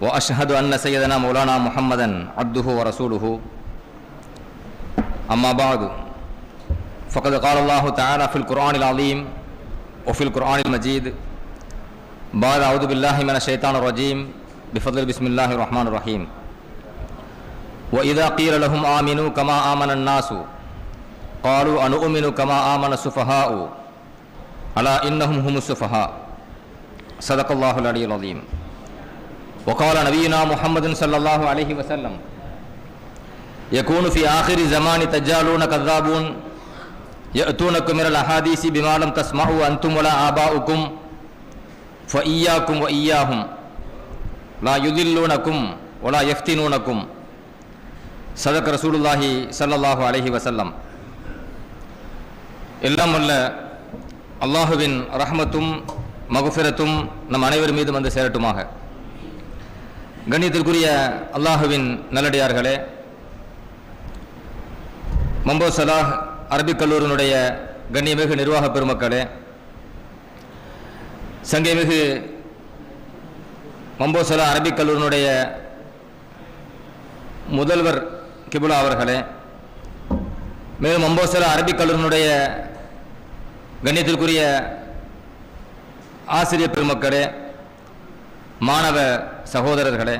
وأشهد أن سيدنا مولانا محمدا عبده ورسوله. أما بعد فقد قال الله تعالى في القرآن العظيم وفي القرآن المجيد بعد أعوذ بالله من الشيطان الرجيم بفضل بسم الله الرحمن الرحيم. وإذا قيل لهم آمنوا كما آمن الناس قالوا أنؤمن كما آمن السفهاء. ألا إنهم هم السفهاء. صدق الله العلي العظيم. وقال نبينا محمد صلى الله عليه وسلم يكون في آخر زمان تجالون كذابون يأتونكم من الأحاديث بما لم تسمعوا أنتم ولا آباؤكم فإياكم وإياهم لا يضلونكم ولا يفتنونكم صدق رسول الله صلى الله عليه وسلم எல்லாம் வல்ல அல்லாஹுவின் ரஹ்மத்தும் மகுஃபிரத்தும் நம் அனைவர் மீதும் வந்து சேரட்டுமாக கண்ணியத்திற்குரிய அல்லாஹுவின் நல்லடியார்களே மம்போ சலாஹ் அரபிக் கல்லூரினுடைய கண்ணியமிகு நிர்வாக பெருமக்களே சங்கைமிகு மம்போசலா அரபிக் கல்லூரினுடைய முதல்வர் கிபுலா அவர்களே மேலும் மம்போசலா அரபிக் கல்லூரினுடைய கண்ணியத்திற்குரிய ஆசிரியர் பெருமக்களே மாணவ சகோதரர்களே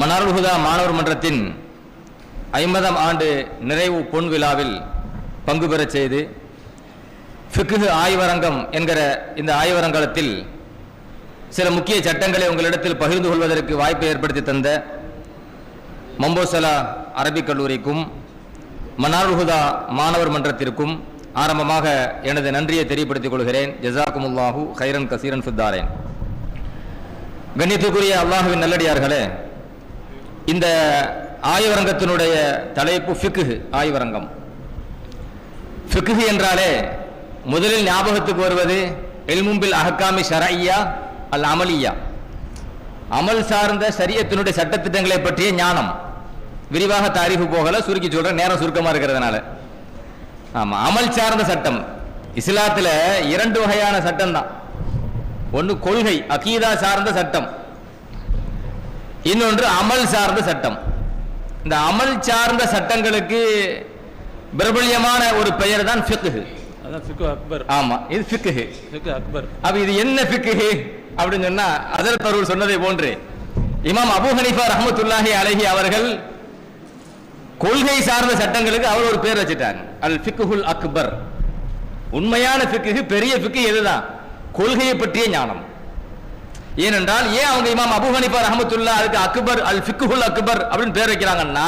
மன்னார்குதா மாணவர் மன்றத்தின் ஐம்பதாம் ஆண்டு நிறைவு பொன் விழாவில் பங்கு பெறச் செய்து ஃபிக்கு ஆய்வரங்கம் என்கிற இந்த ஆய்வரங்கத்தில் சில முக்கிய சட்டங்களை உங்களிடத்தில் பகிர்ந்து கொள்வதற்கு வாய்ப்பை ஏற்படுத்தி தந்த மம்போசலா அரபிக் கல்லூரிக்கும் மன்னார்ஹுதா மாணவர் மன்றத்திற்கும் ஆரம்பமாக எனது நன்றியை தெரியப்படுத்திக் கொள்கிறேன். ஜசாக்குமுல்லாஹூ ஹைரன் கசீரன் ஃபித்தாரேன். கண்ணியத்துக்குரிய அல்லாஹுவின் நல்லடியார்களே இந்த ஆய்வரங்கத்தினுடைய தலைப்பு ஃபிக்குஹு ஆய்வரங்கம். ஃபிக்குஹு என்றாலே முதலில் ஞாபகத்துக்கு வருவது எல்மும்பில் அஹக்காமி ஷரையா அல் அமலியா அமல் சார்ந்த சரியத்தினுடைய சட்டத்திட்டங்களை பற்றிய ஞானம். விரிவாக தாரிஃபு போகல சுருக்கி சொல்கிறேன் நேரம் சுருக்கமாக இருக்கிறதுனால. ஆமாம் அமல் சார்ந்த சட்டம். இஸ்லாத்தில் இரண்டு வகையான சட்டம் தான் ஒன்று கொள்கை அகீதா சார்ந்த சட்டம். இன்னொன்று அமல் சார்ந்த சட்டம். இந்த அமல் சார்ந்த சட்டங்களுக்கு பிரபல்யமான ஒரு பெயர் தான் ஃபிக்கு அக்பர். ஆமா இது ஃபிக்கு அக்பர். அப்ப இது என்ன ஃபிக்ஹு அப்படின்னு சொன்னா அதர் தருள் சொன்னதை போன்று இமாம் அபூ ஹனீஃபா ரஹ்மத்துல்லாஹி அலைஹி அவர்கள் கொள்கை சார்ந்த சட்டங்களுக்கு அவர் ஒரு பேர் வச்சுட்டாங்க. அல் ஃபிக்குஹுல் அக்பர். உண்மையான ஃபிக்கு பெரிய ஃபிக்கு எதுதான்? கொள்கையை பற்றிய ஞானம். ஏனென்றால் ஏன் அவங்க இமாம் அபு ஹனீஃபா ரஹமத்துல்லா அதுக்கு அக்பர் அல் ஃபிக்குஹுல் அக்பர் அப்படின்னு பேர் வைக்கிறாங்கன்னா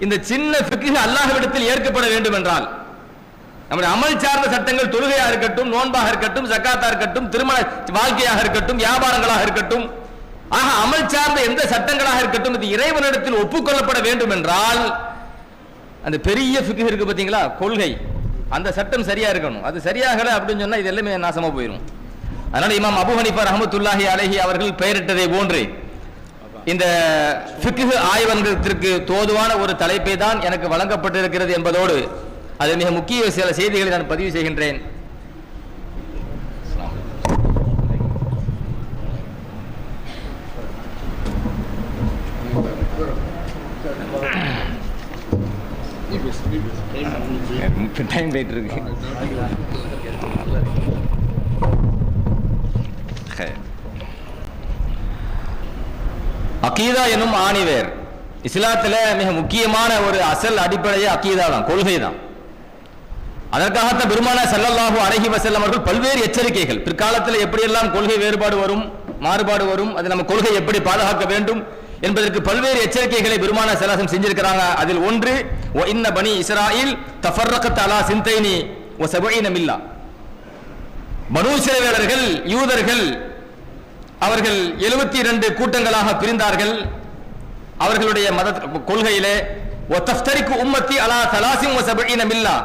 இந்த சின்ன ஃபிக்கு அல்லாஹ்விடத்தில் ஏற்கப்பட வேண்டும் என்றால் நம்முடைய அமல் சார்ந்த சட்டங்கள் தொழுகையாக இருக்கட்டும் நோன்பாக இருக்கட்டும் ஜக்காத்தா இருக்கட்டும் திருமண வாழ்க்கையாக இருக்கட்டும் வியாபாரங்களாக இருக்கட்டும் ஆக அமல் சார்ந்த எந்த சட்டங்களாக இருக்கட்டும் இது இறைவனிடத்தில் ஒப்புக்கொள்ளப்பட வேண்டும் என்றால் அந்த பெரிய ஃபிக்கு இருக்கு பார்த்தீங்களா? கொள்கை. அந்த சட்டம் சரியா இருக்கணும். அது சரியாகல அப்படின்னு சொன்னா இது எல்லாமே நாசமா போயிடும் அதனால இமாம் அபு ஹனிஃபா ரஹமத்துல்லாஹி அழகி அவர்கள் பெயரிட்டதை போன்று இந்த ஃபிக்கு ஆய்வகத்திற்கு தோதுவான ஒரு தலைப்பை தான் எனக்கு வழங்கப்பட்டிருக்கிறது என்பதோடு அது மிக முக்கிய சில செய்திகளை நான் பதிவு செய்கின்றேன். டைம் போயிட்டு இருக்கு. அக்கீதா எனும் ஆணிவேர். இஸ்லாத்துல மிக முக்கியமான ஒரு அசல் அடிப்படையே அக்கீதா தான் கொள்கை தான். அதற்காகத்தான் பெருமான செல்லல்லாஹு அழகி வசல்லம் அவர்கள் பல்வேறு எச்சரிக்கைகள். பிற்காலத்தில் எப்படியெல்லாம் கொள்கை வேறுபாடு வரும் மாறுபாடு வரும் அது நம்ம கொள்கை எப்படி பாதுகாக்க வேண்டும் என்பதற்கு பல்வேறு எச்சரிக்கைகளை பெருமான சலாசம் செஞ்சிருக்கிறாங்க. அதில் ஒன்று ஒ இன்ன பனி இஸ்ராயில் தஃபர்ரகத் அலா சிந்தைனி ஒ சபைன மில்லா. யூதர்கள் அவர்கள் எழுபத்தி இரண்டு கூட்டங்களாக பிரிந்தார்கள். அவர்களுடைய மத கொள்கையிலே ஒத்தஃப்தரிக்கு உம்மத்தி அலா தலாசிம் வசபீன மில்லா.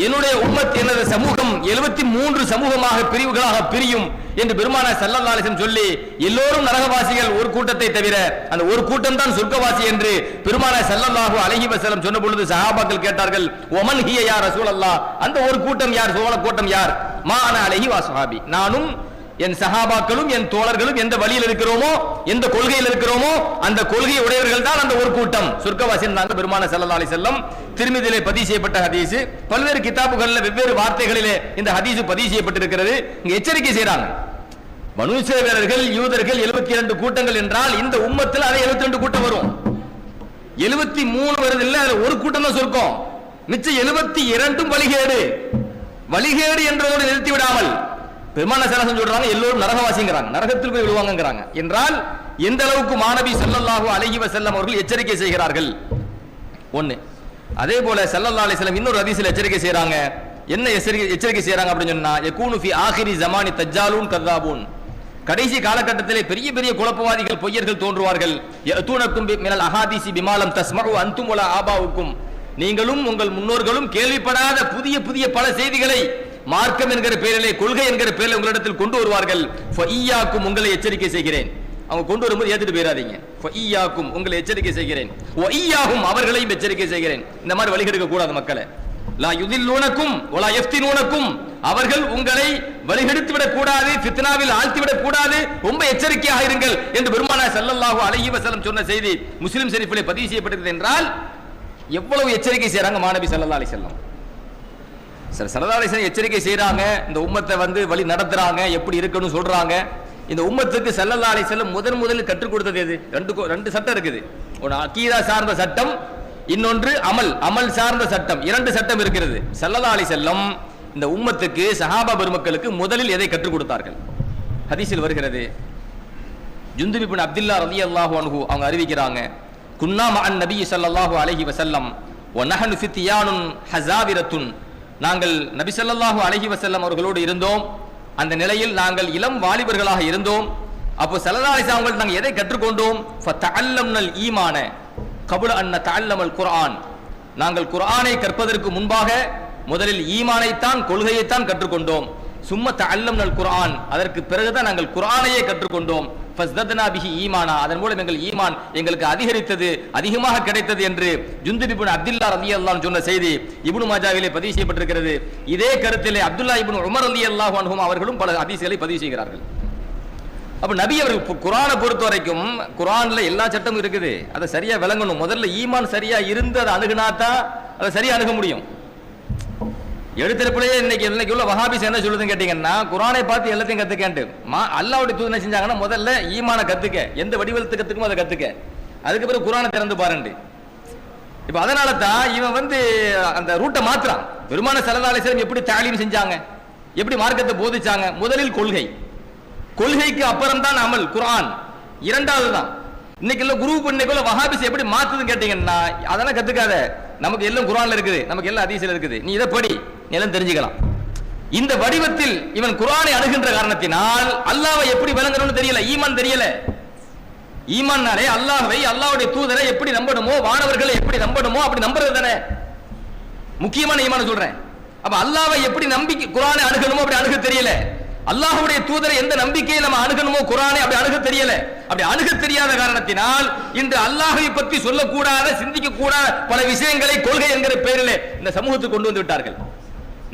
என்னுடைய உம்மத் எனது சமூகம் எழுபத்தி மூன்று சமூகமாக பிரிவுகளாக பிரியும் என்று பெருமான சல்லல்லாலிசம் சொல்லி எல்லோரும் நரகவாசிகள் ஒரு கூட்டத்தை தவிர அந்த ஒரு கூட்டம் தான் சொர்க்கவாசி என்று பெருமான செல்லல்லாஹு அழகி வசலம் சொன்ன பொழுது சஹாபாக்கள் கேட்டார்கள் ஒமன் ஹிய யார் ரசூலல்லாஹ்? அந்த ஒரு கூட்டம் யார்? சோழ கூட்டம் யார்? மா அழகி அலைஹி வா நானும் என் சஹாபாக்களும் என் தோழர்களும் எந்த வழியில் இருக்கிறோமோ எந்த கொள்கையில் இருக்கிறோமோ அந்த கொள்கை உடையவர்கள் தான் அந்த ஒரு கூட்டம். சொர்க்கவாசி பெருமான சல்லல்லாஹு அலி செல்லம் திருமதியிலே பதிவு செய்யப்பட்ட ஹதீஸ். பல்வேறு கிதாபுகளில் வெவ்வேறு வார்த்தைகளிலே இந்த ஹதீஸ் பதிவு செய்யப்பட்டிருக்கிறது. இங்க எச்சரிக்கை செய்யறாங்க மனுஷ வீரர்கள் யூதர்கள் எழுபத்தி இரண்டு கூட்டங்கள் என்றால் இந்த உம்மத்தில் அதை எழுபத்தி ரெண்டு கூட்டம் வரும். எழுபத்தி மூணு வருது இல்ல அதுல ஒரு கூட்டம் தான் சொர்க்கம். மிச்சம் எழுபத்தி இரண்டும் வழிகேடு. வழிகேடு என்றதோடு நிறுத்தி விடாமல் பெருமான சேனசன் சொல்றாங்க எல்லோரும் நரகவாசிங்கிறாங்க நரகத்தில் போய் விழுவாங்கிறாங்க என்றால் எந்த அளவுக்கு மாணவி செல்லல்லாஹு அழகிவ செல்லம் அவர்கள் எச்சரிக்கை செய்கிறார்கள்? ஒண்ணு. அதே போல செல்லல்லா அலிஸ்லம் இன்னொரு அதிசயில் எச்சரிக்கை செய்கிறாங்க என்ன எச்சரிக்கை எச்சரிக்கை செய்யறாங்க அப்படின்னு சொன்னால் எக்கூனு ஃபி ஆஹிரி ஜமானி தஜ்ஜாலூன் கதாபூன் கடைசி காலகட்டத்திலே பெரிய பெரிய குழப்பவாதிகள் பொய்யர்கள் தோன்றுவார்கள். தூணக்கும் மினல் அஹாதிசி பிமாலம் தஸ்மகு அந்துமுல ஆபாவுக்கும். நீங்களும் உங்கள் முன்னோர்களும் கேள்விப்படாத புதிய புதிய பல செய்திகளை மார்க்கம் என்கிற பெயரிலே கொள்கை என்கிற பெயரில் உங்களிடத்தில் கொண்டு வருவார்கள். ஃபையாக்கும் உங்களை எச்சரிக்கை செய்கிறேன். அவங்க கொண்டு வரும்போது ஏத்துட்டு போயிடாதீங்க ஃபையாக்கும் உங்களை எச்சரிக்கை செய்கிறேன். ஒய்யாகும் அவர்களையும் எச்சரிக்கை செய்கிறேன். இந்த மாதிரி வழிகெடுக்க கூடாது மக்களை. லா யுதில் நூனக்கும் ஒலா எஃப்தி நூனக்கும் அவர்கள் உங்களை வழிகெடுத்து விடக் கூடாது ஃபித்னாவில் ஆழ்த்தி விடக் கூடாது. ரொம்ப எச்சரிக்கையாக இருங்கள் என்று பெருமானா சல்லல்லாஹு அலைஹி வசலம் சொன்ன செய்தி முஸ்லிம் ஷரீஃபிலே பதிவு செய்யப்பட்டிருக்கிறது என்றால் எவ்வளவு எச்சரிக்கை செய்யறாங்க மாணவி ஸல்லல்லாஹு அலி செல்லம் சார் சரதாரிசன் எச்சரிக்கை செய்கிறாங்க இந்த உம்மத்தை வந்து வழி நடத்துகிறாங்க எப்படி இருக்கணும்னு சொல்கிறாங்க இந்த உம்மத்துக்கு செல்லல்லாலை அலைஹி முதன் முதலில் கற்றுக் கொடுத்தது எது? ரெண்டு ரெண்டு சட்டம் இருக்குது. ஒன்று அக்கீதா சார்ந்த சட்டம் இன்னொன்று அமல் அமல் சார்ந்த சட்டம். இரண்டு சட்டம் இருக்கிறது. சல்லல்லா செல்லம் இந்த உம்மத்துக்கு சஹாபா பெருமக்களுக்கு முதலில் எதை கற்றுக் கொடுத்தார்கள்? ஹதீஸில் வருகிறது. ஜுந்துபிபின் அப்துல்லா ரதி அல்லாஹு அனுகு அவங்க அறிவிக்கிறாங்க குன்னா அன் நபி சல்லாஹூ அலஹி வசல்லம் ஒன் நஹனு ஃபித்தியானுன் ஹசாவிரத்துன் நாங்கள் நபி அலஹி வசல்லம் அவர்களோடு இருந்தோம். அந்த நிலையில் நாங்கள் இளம் வாலிபர்களாக இருந்தோம். அப்போ ஸல்லல்லாஹு அலைஹி நாங்கள் எதை கற்றுக்கொண்டோம்? ஃபதஅல்லம்னல் ஈமான கபுல அன்ன தஅல்லமல் குரான் நாங்கள் குரானை கற்பதற்கு முன்பாக முதலில் ஈமானைத்தான் கொள்கையைத்தான் கற்றுக்கொண்டோம். சும்ம தஅல்லம்னல் குரான் அதற்கு பிறகுதான் நாங்கள் குரானையே கற்றுக்கொண்டோம். ஃபஸ்தத்னா பிஹி ஈமானா. அதன் மூலம் எங்கள் ஈமான் எங்களுக்கு அதிகரித்தது அதிகமாக கிடைத்தது என்று ஜுந்துப் இப்னு அப்துல்லா அலி அன்ஹு சொன்ன செய்தி இபுனு மாஜாவிலே பதிவு செய்யப்பட்டிருக்கிறது. இதே கருத்திலே அப்துல்லா இப்னு உமர் ரலியல்லாஹு அன்ஹும் அவர்களும் பல அதிசயங்களை பதிவு செய்கிறார்கள். அப்ப நபி அவர்கள் குரானை பொறுத்த வரைக்கும் குரானில் எல்லா சட்டமும் இருக்குது. அதை சரியா விளங்கணும். முதல்ல ஈமான் சரியா இருந்து அதை அணுகுனாதான் அதை சரியா அணுக முடியும். எழுத்திருப்பிலேயே இன்னைக்கு இன்னைக்கு உள்ள வஹாபிஸ் என்ன சொல்லுதுன்னு கேட்டீங்கன்னா குரானை பார்த்து எல்லாத்தையும் கத்துக்கேன்ட்டு. மா அல்லாவுடைய தூது என்ன செஞ்சாங்கன்னா முதல்ல ஈமான கத்துக்க. எந்த வடிவத்து கத்துக்குமோ அதை கத்துக்க. அதுக்கு பிறகு குரானை திறந்து பாருண்டு இப்ப அதனால தான் இவன் வந்து அந்த ரூட்டை மாத்திரான் பெருமான சலதாலேசரம் எப்படி தாலீம் செஞ்சாங்க? எப்படி மார்க்கத்தை போதிச்சாங்க? முதலில் கொள்கை. கொள்கைக்கு அப்புறம் தான் அமல் குரான். இரண்டாவது தான் இன்னைக்கு எல்லாம் குரூப் இன்னைக்குள்ள வஹாபிஸ் எப்படி மாத்துதுன்னு கேட்டீங்கன்னா அதெல்லாம் கத்துக்காத. நமக்கு எல்லாம் குரான்ல இருக்குது. நமக்கு எல்லாம் ஹதீஸ்ல இருக்குது. நீ இதை படி. எல்லாம் தெரிஞ்சுக்கலாம். இந்த வடிவத்தில் இவன் குரானை அணுகின்ற காரணத்தினால் அல்லாவை எப்படி விளங்கணும்னு தெரியல ஈமான் தெரியல. ஈமான்னாலே அல்லாஹை அல்லாவுடைய தூதரை எப்படி நம்பணுமோ வானவர்களை எப்படி நம்பணுமோ அப்படி நம்புறது தானே. முக்கியமான ஈமான சொல்றேன். அப்ப அல்லாவை எப்படி நம்பிக்கை குரானை அணுகணுமோ அப்படி அணுக தெரியல. அல்லாஹுடைய தூதரை எந்த நம்பிக்கையை நம்ம அணுகணுமோ குரானை அப்படி அணுக தெரியல. அப்படி அணுக தெரியாத காரணத்தினால் இன்று அல்லாஹை பற்றி சொல்லக்கூடாத சிந்திக்க கூடாத பல விஷயங்களை கொள்கை என்கிற பெயரிலே இந்த சமூகத்துக்கு கொண்டு வந்து விட்டார்கள்.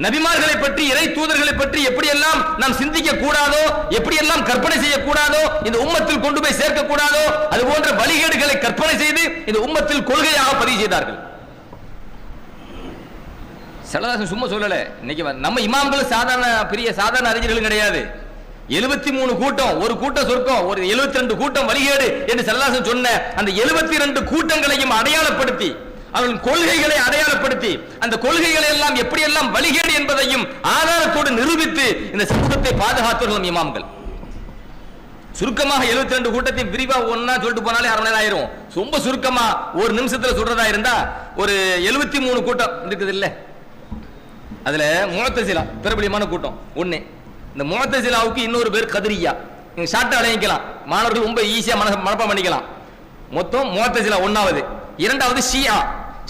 நபிமார்களை பற்றி இறை தூதர்களை பற்றி எப்படியெல்லாம் நாம் சிந்திக்க கூடாதோ எப்படியெல்லாம் கற்பனை செய்யக்கூடாதோ இந்த உம்மத்தில் கொண்டு போய் சேர்க்க கூடாதோ அது போன்ற வழிகேடுகளை கற்பனை செய்து இந்த உம்மத்தில் கொள்கையாக பதிவு செய்தார்கள். செலதாசன் சும்மா சொல்லல. இன்னைக்கு நம்ம இமாம்கள் சாதாரண பெரிய சாதாரண அறிஞர்களும் கிடையாது. எழுபத்தி மூணு கூட்டம் ஒரு கூட்டம் சொர்க்கம் ஒரு 72 ரெண்டு கூட்டம் வழிகேடு என்று செல்லதாசன் சொன்ன அந்த 72 ரெண்டு கூட்டங்களையும் அடையாளப்படுத்தி அவர்கள் கொள்கைகளை அடையாளப்படுத்தி அந்த கொள்கைகளை எல்லாம் எப்படியெல்லாம் வழிகேடு என்பதையும் ஆதாரத்தோடு நிரூபித்து இந்த சமூகத்தை பாதுகாத்தவர்கள் இமாம்கள். சுருக்கமாக 72 ரெண்டு கூட்டத்தையும் விரிவாக ஒன்னா சொல்லிட்டு போனாலே அரை மணி நேரம் ஆயிரும். ரொம்ப சுருக்கமா ஒரு நிமிஷத்துல சொல்றதா இருந்தா ஒரு 73 மூணு கூட்டம் இருக்குது இல்ல அதுல முகத்தசிலா பிரபலியமான கூட்டம். ஒண்ணு. இந்த முகத்தசிலாவுக்கு இன்னொரு பேர் கதிரியா. நீங்க ஷார்ட்டா அடையிக்கலாம் மாணவர்கள் ரொம்ப ஈஸியா மன மனப்பாடம் பண்ணிக்கலாம். மொத்தம் முவத்தசிலா ஒன்னாவது. இரண்டாவது ஷியா.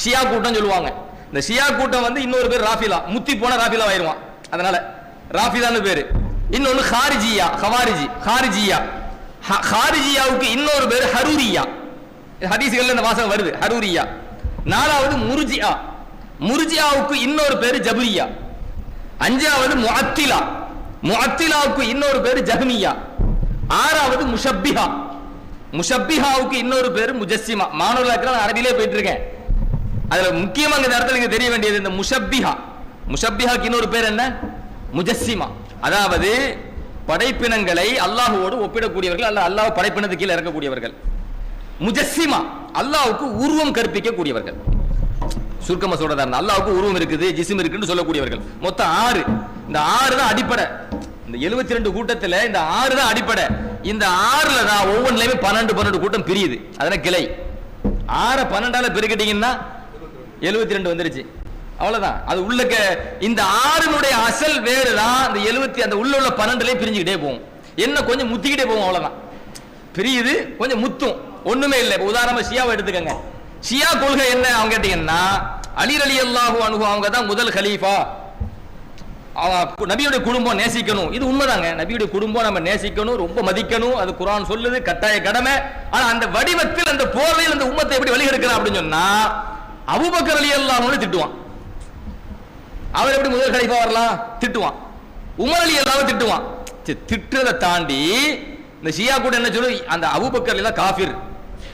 ஷியா கூட்டம் சொல்லுவாங்க. இந்த ஷியா கூட்டம் வந்து இன்னொரு பேர் ராஃபிலா. முத்தி போன ராஃபிலா ஆயிருவான் அதனால ராஃபிலான்னு பேரு. இன்னொன்னு ஹாரிஜியா ஹவாரிஜி ஹாரிஜியா. ஹ- ஹாரிஜியாவுக்கு இன்னொரு பேர் ஹரூரியா. ஹதீஸ்கள்ல இந்த வாசகம் வருது. ஹரூரியா. நாலாவது முருஜியா. முர்ஜியாவுக்கு இன்னொரு பேர் ஜபுரியா. அஞ்சாவது முஅத்திலா. முஅத்திலாவுக்கு இன்னொரு பேர் ஜஹ்மியா. ஆறாவது முஷப்பிஹா. முஷப்பிஹாவுக்கு இன்னொரு பேர் முஜஸ்ஸிமா. மாணவர்களாக நான் அரபிலே போயிட்டு இருக்கேன் அதுல முக்கியமா இந்த இடத்துல நீங்க தெரிய வேண்டியது இந்த முஷப்பிஹா. முஷப்பிஹாக்கு இன்னொரு பேர் என்ன? முஜஸ்ஸிமா. அதாவது படைப்பினங்களை அல்லாஹுவோடு ஒப்பிடக்கூடியவர்கள் அல்ல அல்லாஹ் படைப்பினத்துக்கு கீழே இறக்கக்கூடியவர்கள். முஜஸ்ஸிமா அல்லாஹுக்கு உருவம் கற்பிக்க கூடியவர்கள் சுருக்கமா சொல்றதா இருந்தா அல்லாவுக்கு உருவம் இருக்குது ஜிசிம் இருக்குன்னு சொல்லக்கூடியவர்கள். மொத்தம் ஆறு. இந்த ஆறு தான் அடிப்படை. இந்த 72 ரெண்டு கூட்டத்தில் இந்த ஆறு தான் அடிப்படை. இந்த ஆறுல தான் ஒவ்வொன்றுலயுமே பன்னெண்டு பன்னெண்டு கூட்டம் பிரியுது. அதனால கிளை? ஆற பன்னெண்டால பெருக்கிட்டீங்கன்னா 72 ரெண்டு வந்துருச்சு. அவ்வளவுதான். அது உள்ளக்க இந்த ஆறினுடைய அசல் வேறு தான் இந்த 70 அந்த உள்ள உள்ள பன்னெண்டுலயும் பிரிஞ்சுக்கிட்டே போகும். என்ன கொஞ்சம் முத்திக்கிட்டே போகும் அவ்வளவுதான். பிரியுது கொஞ்சம் முத்தும். ஒண்ணுமே இல்லை. இப்போ உதாரணமா ஷியாவை எடுத்துக்கங்க. ஷியா கொள்கை என்ன? அவங்க கேட்டீங்கன்னா அலி அலி அல்லாஹு அனுகு அவங்க தான் முதல் கலீஃபா. நபியுடைய குடும்பம் நேசிக்கணும். இது உண்மைதாங்க. நபியுடைய குடும்பம் நம்ம நேசிக்கணும் ரொம்ப மதிக்கணும். அது குரான் சொல்லுது கட்டாய கடமை. ஆனா அந்த வடிவத்தில் அந்த போர்வையில் அந்த உம்மத்தை எப்படி வழிகெடுக்கலாம் அப்படின்னு சொன்னா அபூபக்கர் அலி அல்லாஹ்னு திட்டுவான். அவர் எப்படி முதல் கலீஃபா வரலாம்? திட்டுவான். உமர் அலி அல்லாவும் திட்டுவான். திட்டுறதை தாண்டி இந்த ஷியா கூட என்ன சொல்லு அந்த அபூபக்கர் எல்லாம் காஃபிர்.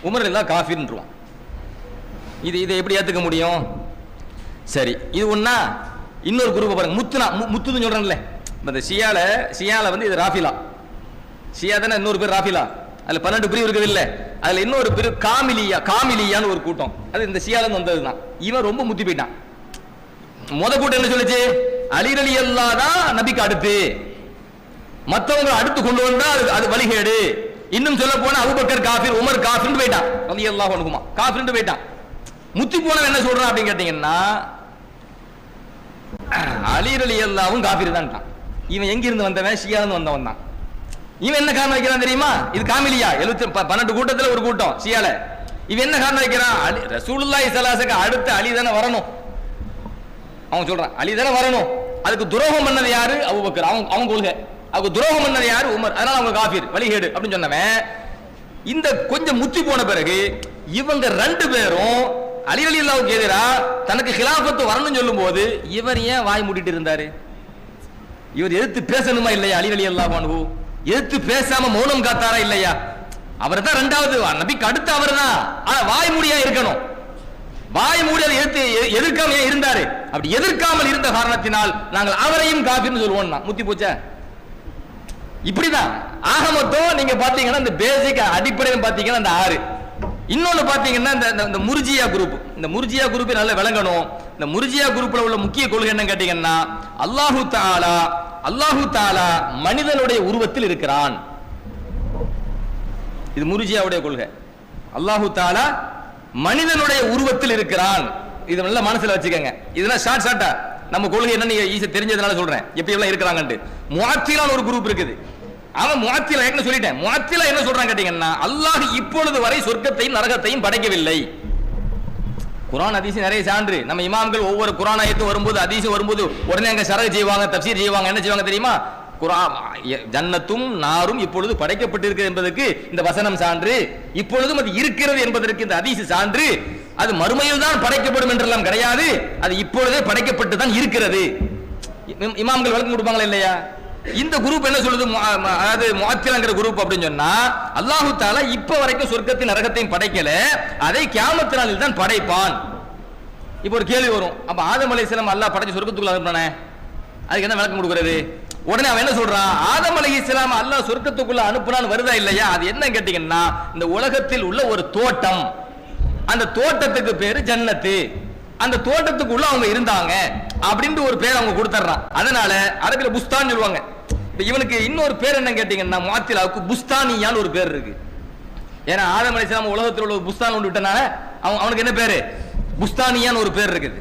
உமர் எல்லாம் காஃபிர்ன்றுவான். இது இதை எப்படி ஏத்துக்க முடியும்? சரி இது ஒன்னா இன்னொரு குரூப்பை பாருங்க. முத்துனா மு- முத்துன்னு சொல்றேன்ல. இந்த ஷியால ஷியால வந்து இது ராஃபிலா. ஷியா தானே இன்னொரு பேர் ராஃபிலா. அதுல பன்னெண்டு பிரிவு இருக்குது இல்ல. அதுல இன்னொரு பிரிவு காமிலியா காமிலியான்னு ஒரு கூட்டம். அது இந்த ஷியால வந்தது தான் இவன் ரொம்ப முத்தி போயிட்டான். முத கூட்டம் என்ன சொல்லுச்சு? அலி அல்லாதான் அல்லா தான் நபிக்கு அடுத்து. மத்தவங்க அடுத்து கொண்டு வந்தா அது அது வழிகேடு. இன்னும் சொல்ல போனா அபுபக்கர் காஃபிர் உமர் காஃபிர்னு போயிட்டான். ரலி அல்லாஹ் அனுகுமா காஃபிர்னு போயிட்டான். முத்தி போனவன் என்ன சொல்றான் அப்படின்னு கேட்டீங்கன்னா அலி அலி அல்லாவும் காஃபிர் தான் இவன் எங்க இருந்து வந்தவன்? ஷியா இருந்து வந்தவன் தான். இவன் என்ன காரணம் வைக்கிறான் தெரியுமா? இது காமிலியா. எழுபத்தி ப- பன்னெண்டு கூட்டத்துல ஒரு கூட்டம் ஷியால. இவன் என்ன காரணம் வைக்கிறான்? அலி ரசூலுல்லாஹி சலாசுக்கு அடுத்து அலி தானே வரணும். அவன் சொல்றான் அலி தானே வரணும். அதுக்கு துரோகம் பண்ணது யாரு? அபூபக்கர். அவன் அவன் கொள்கை. அவங்க துரோகம் பண்ணது யாரு? உமர். அதனால அவங்க காஃபிர் வழிகேடு அப்படின்னு சொன்னவன். இந்த கொஞ்சம் முத்தி போன பிறகு இவங்க ரெண்டு பேரும் அலி அலி அல்லாவுக்கு எதிராக தனக்கு ஹிலாபத்து வரணும்னு சொல்லும்போது இவர் ஏன் வாய் மூடிட்டு இருந்தாரு? இவர் எதிர்த்து பேசணுமா இல்லையா அலி அலி அல்லா அனுபவ எதிர்த்து பேசாம மௌனம் காத்தாரா இல்லையா? அவர் தான் ரெண்டாவது நபிக்கு அடுத்து அவர் தான் ஆனா வாய் மூடியா இருக்கணும். வாய் மூடி எதிர்த்து எதிர்க்காம ஏன் இருந்தாரு? அப்படி எதிர்க்காமல் இருந்த காரணத்தினால் நாங்கள் அவரையும் காபின்னு சொல்லுவோம் முத்தி போச்சா? இப்படிதான். ஆக மொத்தம் நீங்க பாத்தீங்கன்னா இந்த பேசிக் அடிப்படையில் பாத்தீங்கன்னா இந்த ஆறு. இன்னொன்னு பார்த்தீங்கன்னா இந்த இந்த- முர்ஜியா குரூப் இந்த முர்ஜியா குரூப்பை நல்லா விளங்கணும். இந்த முர்ஜியா குரூப்ல உள்ள முக்கிய கொள்கை என்னன்னு கேட்டீங்கன்னா அல்லாஹு தாலா அல்லாஹு தாலா மனிதனுடைய உருவத்தில் இருக்கிறான். இது முர்ஜியாவுடைய கொள்கை. அல்லாஹு தாலா மனிதனுடைய உருவத்தில் இருக்கிறான். இது நல்லா மனசுல வச்சுக்கோங்க. இதெல்லாம் ஷார்ட் ஷார்ட்டா நம்ம கொள்கை என்ன நீங்க ஈஸியா தெரிஞ்சதுனால சொல்றேன். எப்படி எல்லாம் இருக்கிறாங்கன்ட்டு. முஆத்திலான்னு ஒரு குரூப் இருக்குது. அவன் முஆத்திலா சொல்லிட்டேன்? முஆத்திலா என்ன சொல்றான் கேட்டீங்கன்னா அல்லாஹ் இப்பொழுது வரை சொர்க்கத்தையும் நரகத்தையும் படைக்கவில்லை. குரான் அதிசயம் நிறைய சான்று. நம்ம இமாம்கள் ஒவ்வொரு குரான் ஆயத்தும் வரும்போது அதிசயம் வரும்போது உடனே அங்க சரகு செய்வாங்க தப்சீர் செய்வாங்க என்ன செய்வாங்க தெரியுமா? குரான் ஜன்னத்தும் நாரும் இப்பொழுது படைக்கப்பட்டிருக்கிறது என்பதற்கு இந்த வசனம் சான்று. இப்பொழுதும் அது இருக்கிறது என்பதற்கு இந்த அதிசய சான்று. அது மறுமையில் தான் படைக்கப்படும் என்றெல்லாம் கிடையாது. அது இப்பொழுதே படைக்கப்பட்டு தான் இருக்கிறது இமாம்கள் விளக்கம் கொடுப்பாங்களா இல்லையா? இந்த குரூப் என்ன சொல்லுது? அதாவது முஅத்திலங்கிற குரூப் அப்படின்னு சொன்னா அல்லாஹு தாலா இப்ப வரைக்கும் சொர்க்கத்தின் நரகத்தையும் படைக்கல. அதை கியாமத்து நாளில் தான் படைப்பான். இப்போ ஒரு கேள்வி வரும். அப்ப ஆதம் அலைஹிஸ்ஸலாம் அல்லாஹ் படைச்சு சொர்க்கத்துக்குள்ள அனுப்பினானே அதுக்கு என்ன விளக்கம் கொடுக்குறது? உடனே அவன் என்ன சொல்றான் ஆதம் அலைஹிஸ்ஸலாம் அல்லாஹ் சொர்க்கத்துக்குள்ள அனுப்புனான்னு வருதா இல்லையா? அது என்ன கேட்டீங்கன்னா இந்த உலகத்தில் உள்ள ஒரு தோட்டம். அந்த தோட்டத்துக்கு பேரு ஜன்னத்து. அந்த தோட்டத்துக்குள்ள அவங்க இருந்தாங்க. அப்படின்ட்டு ஒரு பேர் அவங்க கொடுத்துட்றான் அதனால அரபில புஸ்தான் சொல்லுவாங்க. இப்போ இவனுக்கு இன்னொரு பேர் என்ன கேட்டீங்கன்னா மாத்திலாவுக்கு புஸ்தானியான்னு ஒரு பேர் இருக்கு. ஏன்னா ஆதம் அலிஸ்லாம் உலகத்தில் உள்ள ஒரு புஸ்தான் கொண்டு விட்டனால அவன் அவனுக்கு என்ன பேரு? புஸ்தானியான்னு ஒரு பேர் இருக்குது.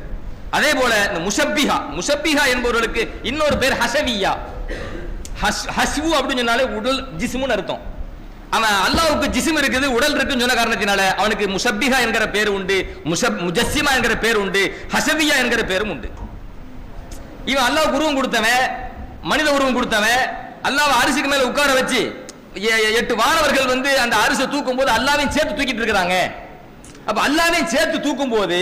அதே போல இந்த முஷப்பிஹா முஷப்பிஹா என்பவர்களுக்கு இன்னொரு பேர் ஹசவியா ஹஸ் ஹஸ்வு அப்படின்னு சொன்னாலே உடல் ஜிஸ்முன்னு அர்த்தம். அவன் அல்லாவுக்கு ஜிஸ்ம் இருக்குது உடல் இருக்குன்னு சொன்ன காரணத்தினால அவனுக்கு முஷப்பிஹா என்கிற பேர் உண்டு முஷப் முஜஸ்ஸிமா என்கிற பேர் உண்டு ஹசவியா என்கிற பேரும் உண்டு. இவன் அல்லாஹ் குருவும் கொடுத்தவன் மனித உருவம் கொடுத்தவன் அல்லாவை அரிசிக்கு மேல உட்கார வச்சு எ- எட்டு மாணவர்கள் வந்து அந்த அரிசை தூக்கும் போது அல்லாவையும் சேர்த்து தூக்கிட்டு இருக்கிறாங்க. அப்ப அல்லாவையும் சேர்த்து தூக்கும் போது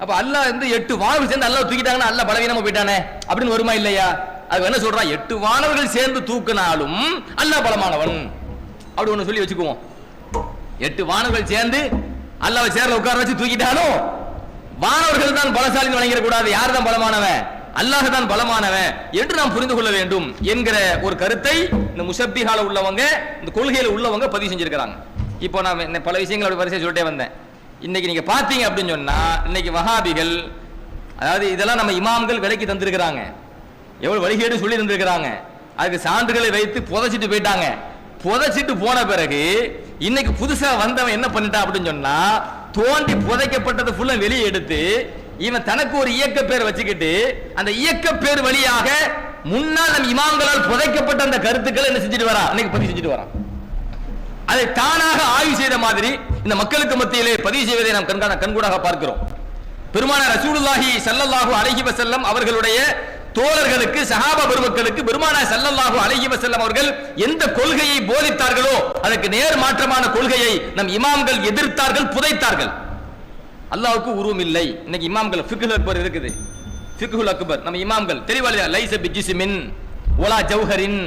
அப்ப அல்லாஹ் வந்து எட்டு வானவர்கள் சேர்ந்து அல்லாஹ் தூக்கிட்டாங்கன்னா அல்ல பலவீனமா போயிட்டானே? அப்படின்னு வருமா இல்லையா? அது என்ன சொல்றான் எட்டு வானவர்கள் சேர்ந்து தூக்கினாலும் அல்லாஹ் பலமானவன். அப்படி ஒண்ணு சொல்லி வச்சுக்குவோம். எட்டு வானவர்கள் சேர்ந்து அல்லாவை சேர்ல உட்கார வச்சு தூக்கிட்டாலும் வானவர்கள் தான் பலசாலின்னு வழங்கிடக்கூடாது கூடாது யார் தான் பலமானவன்? அல்லாஹ் தான் பலமானவன் என்று நாம் புரிந்து கொள்ள வேண்டும் என்கிற ஒரு கருத்தை இந்த முஷப்பிஹால உள்ளவங்க இந்த கொள்கையில உள்ளவங்க பதிவு செஞ்சிருக்கிறாங்க. இப்போ நான் பல விஷயங்கள் அப்படி வரிசை சொல்லிட்டே வந்தேன். இன்னைக்கு நீங்க பாத்தீங்க அப்படின்னு சொன்னா இன்னைக்கு வஹாபிகள் அதாவது இதெல்லாம் நம்ம இமாம்கள் விலைக்கு தந்திருக்கிறாங்க. எவ்வளவு வழிகேடு சொல்லி தந்திருக்கிறாங்க. அதுக்கு சான்றுகளை வைத்து புதைச்சிட்டு போயிட்டாங்க. புதைச்சிட்டு போன பிறகு இன்னைக்கு புதுசா வந்தவன் என்ன பண்ணிட்டான் அப்படின்னு சொன்னா தோண்டி புதைக்கப்பட்டது ஃபுல்லா வெளியே எடுத்து இவன் தனக்கு ஒரு இயக்க பேர் வச்சுக்கிட்டு அந்த இயக்க பேர் வழியாக முன்னால் நம் இமாம்களால் புதைக்கப்பட்ட அந்த கருத்துக்களை என்ன செஞ்சுட்டு வரா? அன்னைக்கு பதிவு செஞ்சுட்டு வரா. அதை தானாக ஆய்வு செய்த மாதிரி இந்த மக்களுக்கு மத்தியிலே பதிவு செய்வதை நாம் கண்காண கண்கூடாக பார்க்கிறோம். பெருமான ரசூலுல்லாஹி சல்லல்லாஹு அலஹி வசல்லம் அவர்களுடைய தோழர்களுக்கு சஹாபா பெருமக்களுக்கு பெருமான சல்லல்லாஹு அலஹி வசல்லம் அவர்கள் எந்த கொள்கையை போதித்தார்களோ அதற்கு நேர் மாற்றமான கொள்கையை நம் இமாம்கள் எதிர்த்தார்கள் புதைத்தார்கள். அல்லாவுக்கு உருவம் இல்லை. இன்னைக்கு இமாம்கள் ஃபிக்குல் அக்பர் இருக்குது. ஃபிக்குல் அக்பர். நம்ம இமாம்கள் தெளிவாளியா லைஸ பிஜிஸ்மின் ஒலா ஜௌஹரின்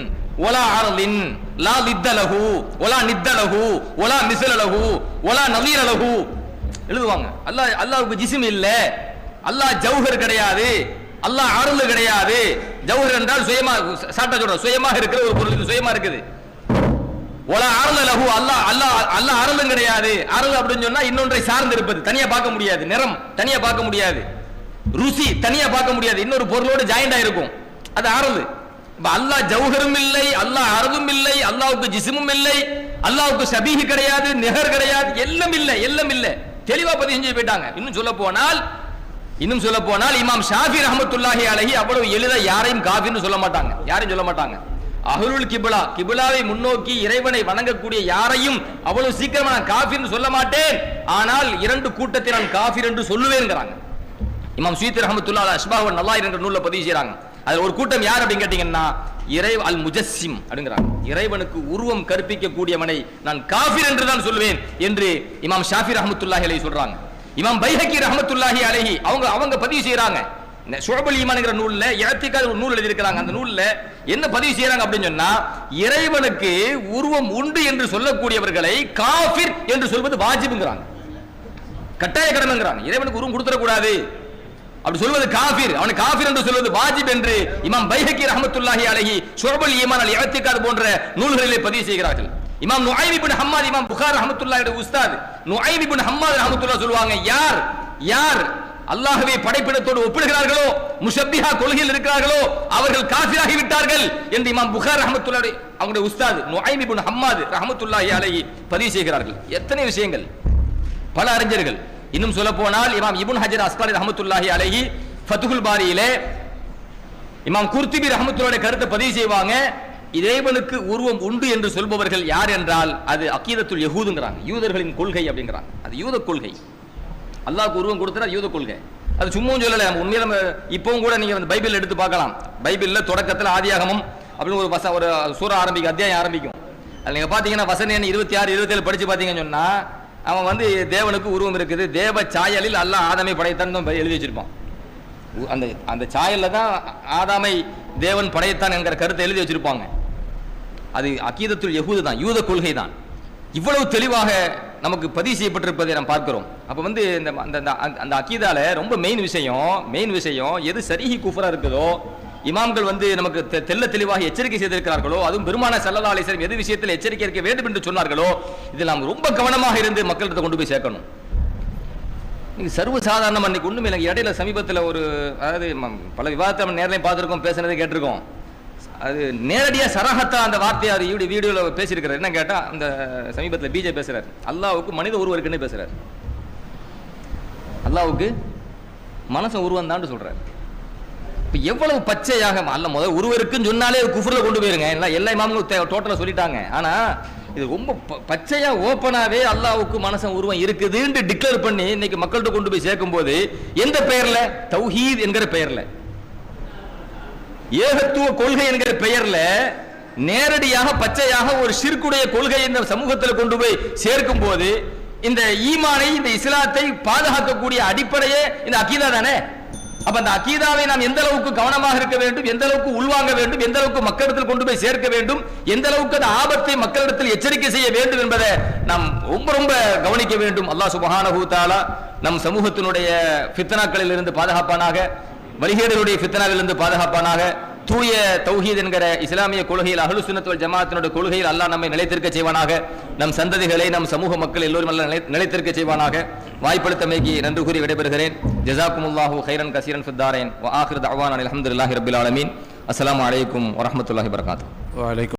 ஒலா ஆரலின் லா லித்தலகு ஒலா நித்தலகு ஒலா மிசலகு ஒலா நவீரலகு எழுதுவாங்க. அல்லாஹ் அல்லாவுக்கு ஜிஸ்ம் இல்ல. அல்லாஹ் ஜௌஹர் கிடையாது. அல்லாஹ் அருள் கிடையாது. ஜௌஹர் என்றால் சுயமா சாட்டா சொல்றோம் சுயமாக இருக்கிற ஒரு பொருள் சுயமா இருக்குது. ஒல அருள் லஹு அல்லாஹ் அல்லாஹ் அல்லாஹ் அருளும் கிடையாது. அருள் அப்படின்னு சொன்னா இன்னொன்றை சார்ந்து இருப்பது தனியா பார்க்க முடியாது. நிறம் தனியா பார்க்க முடியாது. ருசி தனியா பார்க்க முடியாது. இன்னொரு பொருளோடு ஜாயிண்ட் ஆயிருக்கும். அது அருள். இப்ப அல்லாஹ் ஜௌஹரும் இல்லை அல்லாஹ் அருளும் இல்லை அல்லாவுக்கு ஜிஸ்மும் இல்லை அல்லாவுக்கு சபீஹி கிடையாது நிகர் கிடையாது எல்லாம் இல்லை எல்லாம் இல்லை. தெளிவா பதிவு செஞ்சு போயிட்டாங்க. இன்னும் சொல்ல போனால் இன்னும் சொல்ல போனால் இமாம் ஷாஃபி ரஹமத்துல்லாஹி அழகி அவ்வளவு எளிதா யாரையும் காஃபின்னு சொல்ல மாட்டாங்க. யாரையும் சொல்ல மாட்டாங்க. அகருள் கிபுலா. கிபுலாவை முன்னோக்கி இறைவனை வணங்கக்கூடிய யாரையும் அவ்வளவு சீக்கிரமா நான் காஃபிர்னு சொல்ல மாட்டேன். ஆனால் இரண்டு கூட்டத்தை நான் காஃபிர் என்று சொல்லுவேங்கிறாங்க இமாம் சீத் ரஹமத்துல்லா அல் அஷ்பாஹ் நல்லாயிர் என்ற நூலில் பதிவு செய்றாங்க. அதுல ஒரு கூட்டம் யார் அப்படின்னு கேட்டீங்கன்னா இறை அல் முஜஸ்ஸிம் அப்படிங்கிறாங்க. இறைவனுக்கு உருவம் கற்பிக்க கூடியவனை நான் காஃபிர் என்று தான் சொல்லுவேன் என்று இமாம் ஷாஃபி ரஹமத்துல்லாஹி அலை சொல்றாங்க. இமாம் பைஹக்கி ரஹமத்துல்லாஹி அலைஹி அவங்க அவங்க பதிவு செய்கிறாங்க சுழபல் ஈமான்ங்கிற நூல்ல இழத்திக்காத ஒரு நூல் எழுதியிருக்கிறாங்க. அந்த நூல்ல என்ன பதிவு செய்கிறாங்க அப்படின்னு சொன்னா இறைவனுக்கு உருவம் உண்டு என்று சொல்லக்கூடியவர்களை காஃபிர் என்று சொல்வது வாஜிபுங்கிறாங்க. கட்டாய கடமைங்கிறாங்க. இறைவனுக்கு உருவம் கொடுத்துடக்கூடாது. அப்படி சொல்வது காஃபிர். அவனை காஃபிர் என்று சொல்வது வாஜிப் என்று இமாம் பைஹக்கி ரஹமத்துல்லாஹி அழகி சுரபல் ஈமான் அல் இஅத்திகாத் போன்ற நூல்களிலே பதிவு செய்கிறார்கள். இமாம் நுஐமிபின் ஹம்மாத் இமாம் புகார் ரஹமத்துல்லாஹி உஸ்தாத். நுஐமிபின் ஹம்மாத் ரஹமத்துல்லாஹ் சொல்லுவாங்க யார்? யார்? அல்லாஹவே படைப்பிடத்தோடு ஒப்பிடுகிறார்களோ? முஷப்பிஹா கொள்கையில் இருக்கிறார்களோ? அவர்கள் காஃபிராகி விட்டார்கள் என்று இமாம் புகார் ரஹமத்துல்லாஹி அவங்களுடைய உஸ்தாது நுஐமி இப்னு ஹம்மாது ரஹமத்துல்லாஹி அலையை பதிவு செய்கிறார்கள். எத்தனை விஷயங்கள்? பல அறிஞர்கள். இன்னும் சொல்ல போனால் இமாம் இபுன் ஹஜர் அஸ்கலி ரஹமத்துல்லாஹி அலைஹி ஃபதுகுல் பாரியிலே இமாம் குர்த்திபி ரஹமத்துல்லாடைய கருத்தை பதிவு செய்வாங்க. இறைவனுக்கு உருவம் உண்டு என்று சொல்பவர்கள் யார் என்றால் அது அக்கீதத்துள் யகூதுங்கிறாங்க யூதர்களின் கொள்கை அப்படிங்கிறாங்க. அது யூத கொள்கை. அல்லாஹ் உருவம் கொடுத்தா யூத கொள்கை. அது சும்மாவும் சொல்லலை. நம்ம உண்மையில நம்ம இப்பவும் கூட நீங்க வந்து பைபிள் எடுத்து பார்க்கலாம். பைபிள்ல தொடக்கத்தில் ஆதியாகமம் அப்படின்னு ஒரு வச ஒரு சூற ஆரம்பிக்கும் அத்தியாயம் ஆரம்பிக்கும். அதில் நீங்கள் பார்த்தீங்கன்னா வசன என்ன இருபத்தி ஆறு இருபத்தேழு படிச்சு பார்த்தீங்கன்னு சொன்னால் அவன் வந்து தேவனுக்கு உருவம் இருக்குது. தேவ சாயலில் அல்லாஹ் ஆதாமை படைத்தான் எழுதி வச்சிருப்பான். உ- அந்த அந்த சாயல்ல தான் ஆதாமை தேவன் படையத்தான் என்கிற கருத்தை எழுதி வச்சிருப்பாங்க. அது அக்கீதத்துல் யஹூது தான் யூத கொள்கை தான் இவ்வளவு தெளிவாக நமக்கு பதிவு செய்யப்பட்டிருப்பதை நாம் பார்க்கிறோம். அப்போ வந்து இந்த அந்த அந்த- அந்த- அக்கீதால ரொம்ப மெயின் விஷயம் மெயின் விஷயம் எது சரிஹி குஃபராக இருக்குதோ இமாம்கள் வந்து நமக்கு தெல்ல தெள்ள தெளிவாக எச்சரிக்கை செய்திருக்கிறார்களோ அதுவும் பெருமான சல்லா அலிஸ்லாம் எது விஷயத்தில் எச்சரிக்கை இருக்க வேண்டும் என்று சொன்னார்களோ இதில் நாம் ரொம்ப கவனமாக இருந்து மக்கள்கிட்ட கொண்டு போய் சேர்க்கணும். நீங்கள் சர்வ சாதாரணம் அன்னைக்கு ஒன்றுமே இல்லை இடையில சமீபத்தில் ஒரு அதாவது பல விவாதத்தை நம்ம நேரிலையும் பார்த்துருக்கோம் பேசுனதை கேட்டிருக்கோம். அது நேரடியாக சரஹத்தா அந்த வார்த்தையை அவர் வீடியோ வீடியோவில் பேசியிருக்கிறார். என்ன கேட்டால் அந்த சமீபத்தில் பிஜே பேசுகிறார் அல்லாவுக்கு மனித உருவருக்குன்னு பேசுகிறார் அல்லாவுக்கு மனசு உருவம் தான் சொல்கிறார் இப்போ எவ்வளவு பச்சையாக அல்ல முதல் ஒருவருக்குன்னு சொன்னாலே குஃபுரில் கொண்டு போயிருங்க. எல்லாம் எல்லா இமாமும் டோட்டலாக சொல்லிட்டாங்க. ஆனால் இது ரொம்ப ப- ஓப்பனாகவே அல்லாவுக்கு மனசன் உருவம் இருக்குதுன்னு டிக்ளேர் பண்ணி இன்னைக்கு மக்கள்கிட்ட கொண்டு போய் சேர்க்கும் போது எந்த பெயரில்? தௌஹீத் என்கிற பெயரில். ஏகத்துவ கொள்கை என்கிற பெயர்ல நேரடியாக பச்சையாக ஒரு ஷிர்குடைய கொள்கை இந்த சமூகத்தில் கொண்டு போய் சேர்க்கும் போது இந்த ஈமானை இந்த இஸ்லாத்தை பாதுகாக்கக்கூடிய அடிப்படையே இந்த அகீதா தானே? அப்ப அந்த அகீதாவை நாம் எந்த அளவுக்கு கவனமாக இருக்க வேண்டும் எந்த அளவுக்கு உள்வாங்க வேண்டும் எந்த அளவுக்கு மக்களிடத்தில் கொண்டு போய் சேர்க்க வேண்டும் எந்த அளவுக்கு அந்த ஆபத்தை மக்களிடத்தில் எச்சரிக்கை செய்ய வேண்டும் என்பதை நாம் ரொம்ப ரொம்ப கவனிக்க வேண்டும். அல்லாஹ் சுபஹானஹூ தாலா நம் சமூகத்தினுடைய ஃபித்னாக்களில் இருந்து பாதுகாப்பானாக. வழிகேடுகளுடைய ஃபித்னாவிலிருந்து பாதுகாப்பானாக தூய தௌஹீத் என்கிற இஸ்லாமிய கொள்கையில் அகலு சுனத்துவல் ஜமாத்தினோட கொள்கையில் அல்லாஹ் நம்மை நிலைத்திருக்க செய்வானாக. நம் சந்ததிகளை நம் சமூக மக்கள் எல்லோரும் நிலை நிலைத்திருக்க செய்வானாக. வாய்ப்படுத்தமைக்கு நன்றி கூறி விடைபெறுகிறேன். ஜசாக்குமுல்லாஹு ஹைரன் கசீரன் ஃபித்தாரேன் ஆஹிர் தவான் அலமதுல்லாஹி ரபில் ஆலமீன். அஸ்லாம் வலைக்கும் வரமத்துல்லாஹி வரகாத்து வலைக்கும்